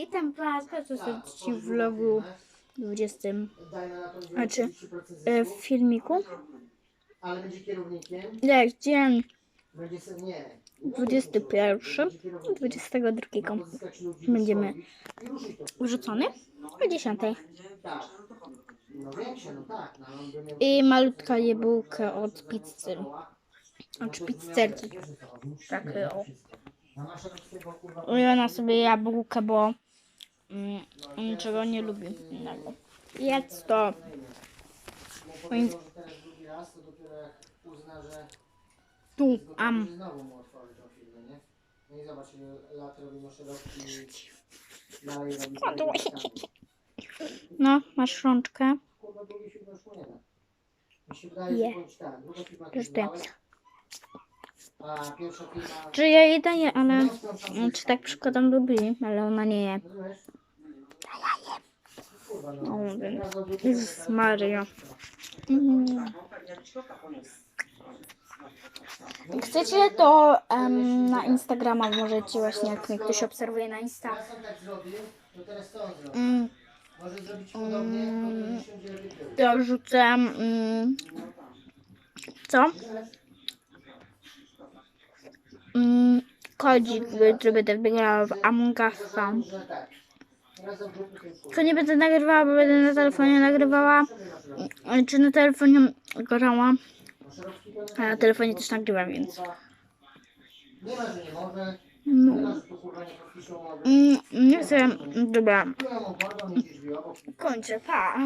Witam Was bardzo serdecznie w vlogu 20, Znaczy, e, w filmiku. ale będzie kierownikiem, Jak dzień będzie se, nie. 21, 22 Ma pozyskać ludzi będziemy wrzucony o 10. Tak. No no tak. No, I malutka jebułka od pizzy. Od pizzerki. Tak, o. I ona sobie jabłkę, bo niczego nie lubi innego. Jedz to. mu powiedział, że teraz drugi raz, to dopiero jak uzna, że Tu, am. No i zobacz, lat robi Moszerowski i dalej robi Padło. takie same. No, masz rączkę. Je. Czy ja daję, ale mm, czy tak przykładam Billy, ale ona nie je. No, Jezus tak? Maria. Mm. Jak chcecie, to em, na Instagrama możecie właśnie, jak mnie ktoś obserwuje na Insta. Tak? Mm, Może zrobić podobnie, Mm. to rzucę. Mm, co? Mm, kodzik, żeby też wygrała w Among Usa. Co nie będę nagrywała, bo będę na telefonie nagrywała. Czy na telefonie grała? A na telefonie też nagrywam, więc. No. Mm, nie chcę. Dobra, kończę. Pa.